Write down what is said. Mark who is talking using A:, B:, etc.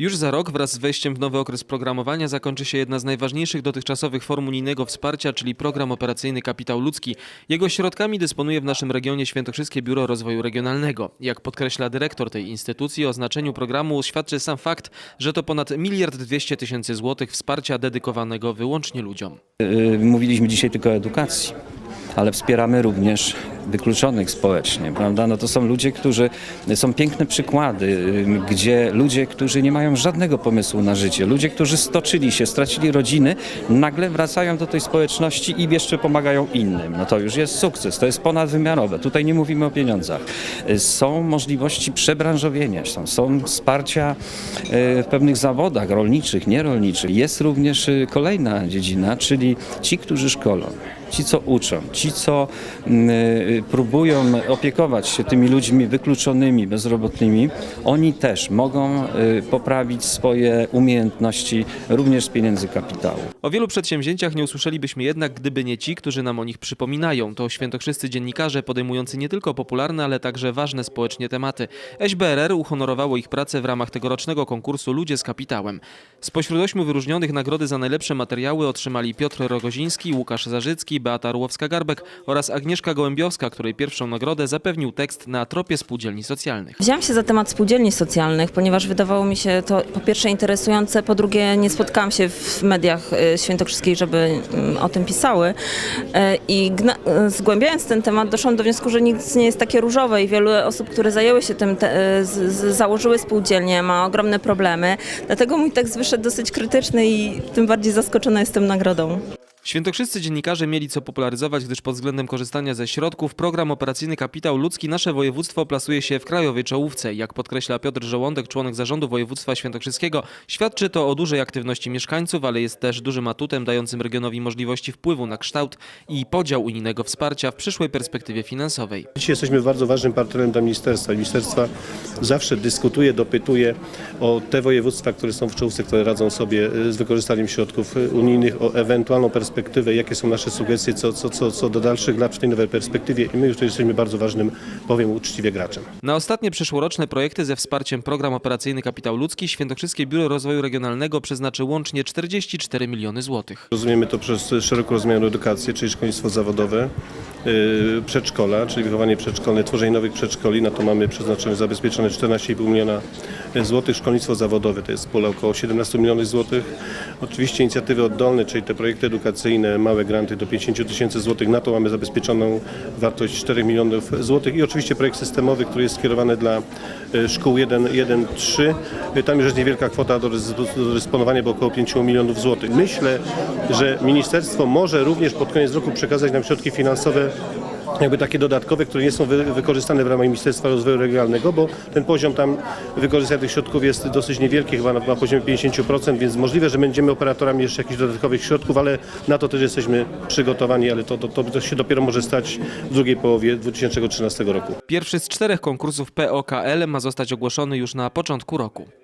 A: Już za rok wraz z wejściem w nowy okres programowania zakończy się jedna z najważniejszych dotychczasowych form unijnego wsparcia, czyli program operacyjny Kapitał Ludzki. Jego środkami dysponuje w naszym regionie Świętokrzyskie Biuro Rozwoju Regionalnego. Jak podkreśla dyrektor tej instytucji, o znaczeniu programu świadczy sam fakt, że to ponad miliard dwieście tysięcy złotych wsparcia dedykowanego wyłącznie ludziom.
B: Yy, Mówiliśmy dzisiaj tylko o edukacji, ale wspieramy również wykluczonych społecznie, prawda? No to są ludzie, którzy są piękne przykłady, gdzie ludzie, którzy nie mają żadnego pomysłu na życie, ludzie, którzy stoczyli się, stracili rodziny, nagle wracają do tej społeczności i jeszcze pomagają innym. No to już jest sukces, to jest ponadwymiarowe. Tutaj nie mówimy o pieniądzach. Yy, Są możliwości przebranżowienia, są, są wsparcia yy, w pewnych zawodach rolniczych, nierolniczych. Jest również yy, kolejna dziedzina, czyli ci, którzy szkolą. Ci, co uczą, ci, co mm, y, próbują opiekować się tymi ludźmi wykluczonymi, bezrobotnymi, oni też mogą y, poprawić swoje umiejętności również z pieniędzy kapitału.
A: O wielu przedsięwzięciach nie usłyszelibyśmy jednak, gdyby nie ci, którzy nam o nich przypominają. To świętokrzyscy dziennikarze podejmujący nie tylko popularne, ale także ważne społecznie tematy. SBRR uhonorowało ich pracę w ramach tegorocznego konkursu Ludzie z Kapitałem. Spośród ośmiu wyróżnionych nagrody za najlepsze materiały otrzymali Piotr Rogoziński, Łukasz Zarzycki, Beata Arłowska-Garbek oraz Agnieszka Gołębiowska, której pierwszą nagrodę zapewnił tekst na tropie spółdzielni socjalnych.
C: Wzięłam się za temat spółdzielni socjalnych, ponieważ wydawało mi się to po pierwsze interesujące, po drugie nie spotkałam się w mediach e, świętokrzyskich, żeby mm, o tym pisały. E, I e, zgłębiając ten temat doszłam do wniosku, że nic nie jest takie różowe i wielu osób, które zajęły się tym, założyły spółdzielnie, ma ogromne problemy. Dlatego mój tekst wyszedł dosyć krytyczny i tym bardziej zaskoczona jestem nagrodą.
A: Świętokrzyscy dziennikarze mieli co popularyzować, gdyż pod względem korzystania ze środków program operacyjny Kapitał Ludzki nasze województwo plasuje się w krajowej czołówce. Jak podkreśla Piotr Żołądek, członek zarządu województwa świętokrzyskiego, świadczy to o dużej aktywności mieszkańców, ale jest też dużym atutem dającym regionowi możliwości wpływu na kształt i podział unijnego wsparcia w przyszłej perspektywie finansowej.
D: Dzisiaj jesteśmy bardzo ważnym partnerem dla ministerstwa. Ministerstwa zawsze dyskutuje, dopytuje o te województwa, które są w czołówce, które radzą sobie y, z wykorzystaniem środków y, unijnych, o ewentualną perspektywę, jakie są nasze sugestie co, co, co, co do dalszych lat w tej nowej perspektywie i my już tu jesteśmy bardzo ważnym, powiem uczciwie, graczem.
A: Na ostatnie przyszłoroczne projekty ze wsparciem program operacyjny Kapitał Ludzki Świętokrzyskie Biuro Rozwoju Regionalnego przeznaczy łącznie 44 miliony złotych.
D: Rozumiemy to przez szeroko rozumianą edukację, czyli szkolnictwo zawodowe, przedszkola, czyli wychowanie przedszkolne, tworzenie nowych przedszkoli. Na to mamy przeznaczone, zabezpieczone 14,5 miliona złotych. Szkolnictwo zawodowe to jest pula około 17 milionów złotych. Oczywiście inicjatywy oddolne, czyli te projekty edukacyjne, małe granty do 50 tysięcy złotych. Na to mamy zabezpieczoną wartość 4 milionów złotych. I oczywiście projekt systemowy, który jest skierowany dla y, szkół 1-3. Tam już jest niewielka kwota do dysponowania, bo około 5 milionów złotych. Myślę, że ministerstwo może również pod koniec roku przekazać nam środki finansowe jakby takie dodatkowe, które nie są wy, wykorzystane w ramach Ministerstwa Rozwoju Regionalnego, bo ten poziom tam wykorzystania tych środków jest dosyć niewielki, chyba na, na poziomie 50%, więc możliwe, że będziemy operatorami jeszcze jakichś dodatkowych środków, ale na to też jesteśmy przygotowani, ale to, to, to, to się dopiero może stać w drugiej połowie 2013 roku.
A: Pierwszy z czterech konkursów POKL ma zostać ogłoszony już na początku roku.